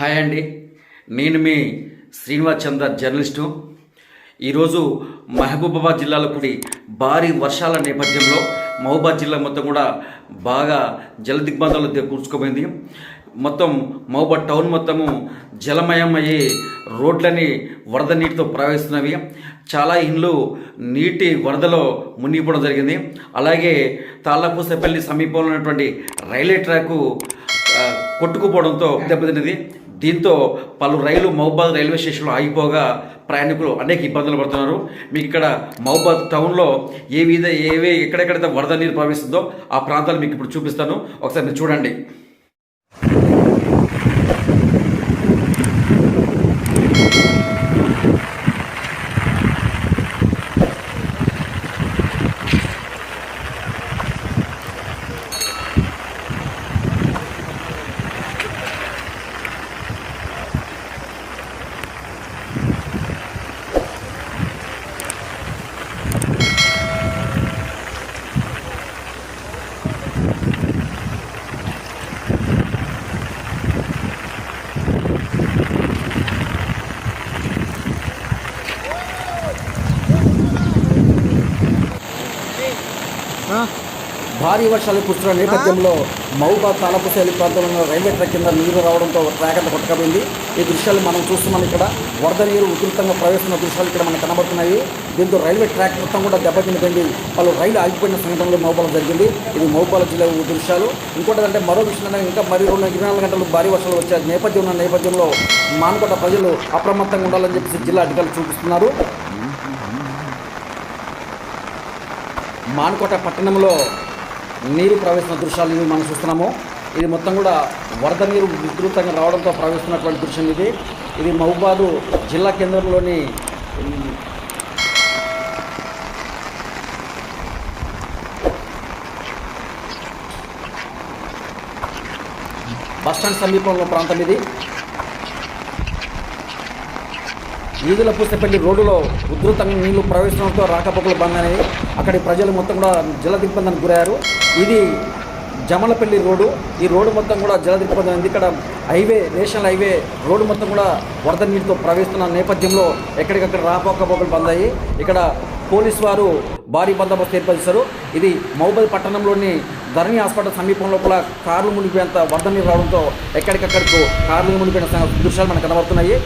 Hi అండి. నేను మీ శ్రీనివాస్ చంద్ర journalist. ఈరోజు మహబూబాబాద్ జిల్లాలో కూడి భారీ వర్షాల నేపథ్యంలో మహబూబాద్ జిల్లా మొత్తం కూడా బాగా జల దిగ్బంధాలు ది- కూర్చుకుపోయింది. మొత్తం మహబూబాద్ టౌన్ మొత్తము జలమయం అయ్యి రోడ్లని వరద నీటితో ప్రవహిస్తున్నవి. చాలా ఇండ్లు నీటి వరదలో మునిగిపోవడం జరిగింది. అలాగే తాళ్ళపూసపల్లి సమీపంలో ఉన్నటువంటి రైల్వే ట్రాకు కొట్టుకుపోవడంతో దెబ్బతిన్నది. దీంతో పలు రైలు మహబాద్ రైల్వే స్టేషన్లో ఆగిపోగా ప్రయాణికులు అనేక ఇబ్బందులు పడుతున్నారు. మీకు ఇక్కడ మహబాద్ టౌన్లో ఏ విధ ఏవే ఎక్కడెక్కడైతే వరద నీరు ప్రవహిస్తుందో ఆ ప్రాంతాలు మీకు ఇప్పుడు చూపిస్తాను. ఒకసారి మీరు చూడండి. భారీ వర్షాలు కురుస్తున్న నేపథ్యంలో మౌబా తాలపుశైలి ప్రాంతంలో ఉన్న రైల్వే ట్రాక్ కింద నీరు రావడంతో ట్రాక్ అంతా కొట్టుకపోయింది. ఈ దృశ్యాలు మనం చూస్తున్నాం ఇక్కడ. వరద నీరు ఉధృతంగా ప్రవేశిస్తున్న దృశ్యాలు ఇక్కడ మనకు కనబడుతున్నాయి. దీంతో రైల్వే ట్రాక్ మొత్తం కూడా దెబ్బతినిపోయింది పలు రైలు ఆగిపోయిన సంఘటనలో మౌబాలో జరిగింది. ఇది మౌబాల జిల్లా దృశ్యాలు. ఇంకోటి అంటే మరో విషయం ఇంకా మరి రెండు ఇరవై నాలుగు గంటలు భారీ వర్షాలు వచ్చే నేపథ్యం ఉన్న నేపథ్యంలో మానకొండ ప్రజలు అప్రమత్తంగా ఉండాలని చెప్పేసి జిల్లా అధికారులు చూపిస్తున్నారు. మానుకోట పట్టణంలో నీరు ప్రవేశిస్తున్న దృశ్యాలు మనం చూస్తున్నాము. ఇది మొత్తం కూడా వరద నీరు విస్తృతంగా రావడంతో ప్రవేశిస్తున్నటువంటి దృశ్యం ఇది. ఇది మహబాదు జిల్లా కేంద్రంలోని బస్టాండ్ సమీపంలో ప్రాంతం ఇది. ఈదుల పూసపల్లి రోడ్డులో ఉధృతంగా నీళ్ళు ప్రవేశంతో రాకపోకలు బంద్ అనేది అక్కడి ప్రజలు మొత్తం కూడా జల దిగ్బంధానికి గురయ్యారు. ఇది జమలపల్లి రోడ్డు. ఈ రోడ్డు మొత్తం కూడా జల దిగ్బంధం అయింది ఇక్కడ హైవే నేషనల్ హైవే రోడ్డు మొత్తం కూడా వరద నీటితో ప్రవేశిస్తున్న నేపథ్యంలో ఎక్కడికక్కడ రాకపోకలు బంద్ అయ్యి ఇక్కడ పోలీసు వారు భారీ బందోబస్తు ఏర్పరిస్తారు ఇది మహబూబాద్ పట్టణంలోని ధరణి హాస్పిటల్ సమీపంలో కూడా కార్లు మునిగిపోయేంత వరద నీరు రావడంతో ఎక్కడికక్కడికి కార్లు మునిగిపోయిన దృశ్యాలు మనకు కనబడుతున్నాయి.